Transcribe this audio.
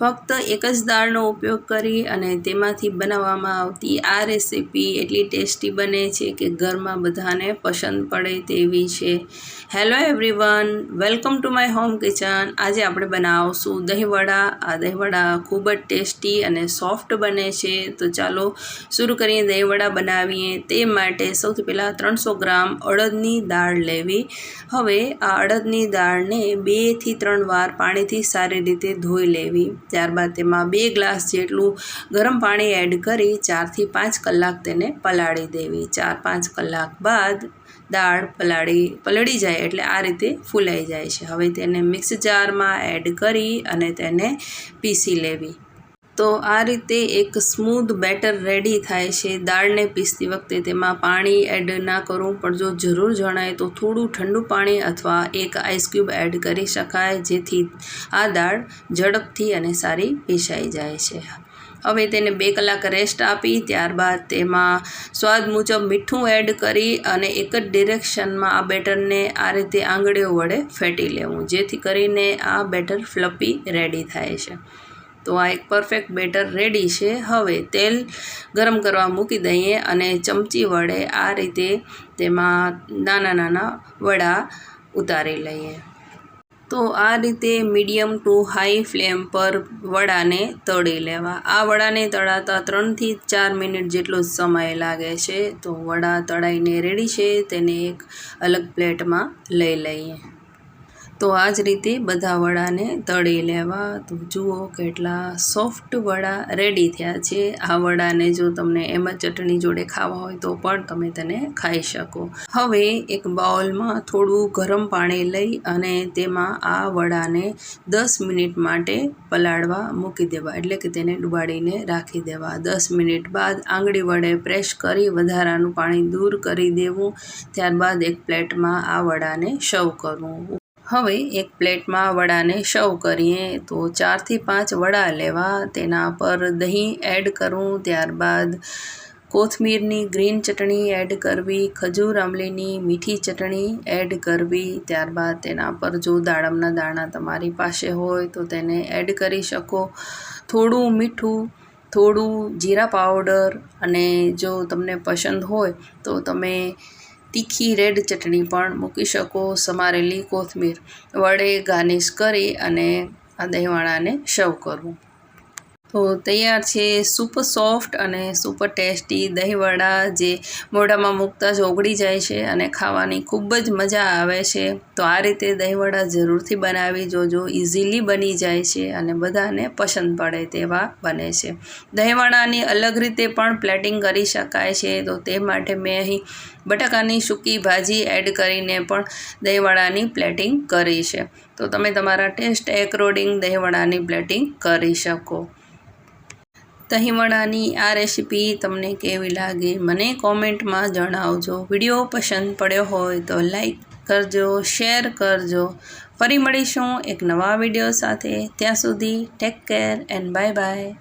ફક્ત એક જ દાળનો ઉપયોગ કરી અને તેમાંથી બનાવવામાં આવતી આ રેસીપી એટલી ટેસ્ટી બને છે કે ઘરમાં બધાને પસંદ પડે તેવી છે. Hello everyone welcome to my home kitchen આજે આપણે બનાવશું દહીંવડા. આ દહીંવડા ખૂબ જ ટેસ્ટી અને સોફ્ટ બને છે. તો ચાલો શરૂ કરીએ દહીંવડા બનાવીએ. તે માટે સૌથી પહેલાં ત્રણસો ગ્રામ અડદની દાળ લેવી. હવે આ અડદની દાળને બેથી ત્રણ વાર પાણીથી સારી રીતે ધોઈ લેવી. ત્યારબાદ તેમાં બે ગ્લાસ જેટલું ગરમ પાણી એડ કરી ચારથી પાંચ કલાક તેને પલાળી દેવી. ચાર પાંચ કલાક બાદ દાળ પલાળી, પલળી જાય એટલે આ રીતે ફૂલાઈ જાય છે. હવે તેને મિક્સ જારમાં એડ કરી અને તેને પીસી લેવી. તો આ રીતે એક સ્મૂધ બેટર રેડી થાય છે. દાળને પીસતી વખતે તેમાં પાણી એડ ના કરવું પણ જો જરૂર જણાય તો થોડું ઠંડુ પાણી અથવા એક આઈસ ક્યુબ એડ કરી શકાય, જેથી આ દાળ ઝડપથી અને સારી પીસાઈ જાય છે. હવે તેને બે કલાક રેસ્ટ આપી, ત્યારબાદ તેમાં સ્વાદ મુજબ મીઠું એડ કરી અને એક જ ડિરેક્શનમાં આ બેટરને આ રીતે આંગળીઓ વડે ફેટી લેવું, જેથી કરીને આ બેટર ફ્લપી રેડી થાય છે. તો આ એક પરફેક્ટ બેટર રેડી છે. હવે તેલ ગરમ કરવા મૂકી દઈએ અને ચમચી વડે આ રીતે તેમાં નાના નાના વડા ઉતારી લઈએ. તો આ રીતે મીડિયમ ટુ હાઈ ફ્લેમ પર વડાને તળી લેવા. આ વડાને તળાતા ત્રણથી ચાર મિનિટ જેટલો સમય લાગે છે. તો વડા તળાઈને રેડી છે. તેને એક અલગ પ્લેટમાં લઈ લઈએ. તો આ જ રીતે બધા વડાને તળી લેવા. તો જુઓ કેટલા સોફ્ટ વડા રેડી થયા છે. આ વડાને જો તમને એમ ચટણી જોડે ખાવા હોય તો પણ તમે તેને ખાઈ શકો. હવે એક બાઉલમાં થોડું ગરમ પાણી લઈ અને તેમાં આ વડાને દસ મિનિટ માટે પલાળવા મૂકી દેવા. એટલે કે તેને ડુબાડીને રાખી દેવા. દસ મિનિટ બાદ આંગળી વડે પ્રેસ કરી વધારાનું પાણી દૂર કરી દેવું. ત્યારબાદ એક પ્લેટમાં આ વડાને સર્વ કરવું. હવે એક પ્લેટમાં વડાને સર્વ કરીએ તો ચારથી પાંચ વડા લેવા, તેના પર દહીં એડ કરવું ત્યારબાદ કોથમીરની ગ્રીન ચટણી એડ કરવી, ખજૂર આંબલીની મીઠી ચટણી એડ કરવી, ત્યારબાદ તેના પર જો દાડમના દાણા તમારી પાસે હોય તો તેને એડ કરી શકો. થોડું મીઠું, થોડું જીરા પાવડર અને જો તમને પસંદ હોય તો તમે તીખી રેડ ચટણી પણ મૂકી શકો. સમારેલી કોથમીર વડે ગાર્નિશ કરી અને આ દહીંવાળાને સર્વ કરવું તો તૈયાર છે સુપર સોફ્ટ અને સુપર ટેસ્ટી દહીંવડા જે મોઢામાં મૂકતા જ ઓગળી જાય છે અને ખાવાની ખૂબ જ મજા આવે છે. તો આ રીતે દહીંવડા જરૂરથી બનાવી જોજો ઇઝીલી બની જાય છે અને બધાને પસંદ પડે તેવા બને છે. દહીંવડાની અલગ રીતે પણ પ્લેટિંગ કરી શકાય છે, તો તે માટે મેં અહીં બટાકાની સૂકી ભાજી એડ કરીને પણ દહીંવડાની પ્લેટિંગ કરી છે. તો તમે તમારા ટેસ્ટ એકોર્ડિંગ દહીંવડાની પ્લેટિંગ કરી શકો. દહીંવડાની આ રેસીપી તમને કેવી લાગે મને કોમેન્ટમાં જણાવજો. વીડિયો પસંદ પડ્યો હોય તો લાઈક કરજો, શેર કરજો. ફરી મળીશું એક નવા વીડિયો સાથે. ત્યાં સુધી take care and bye bye.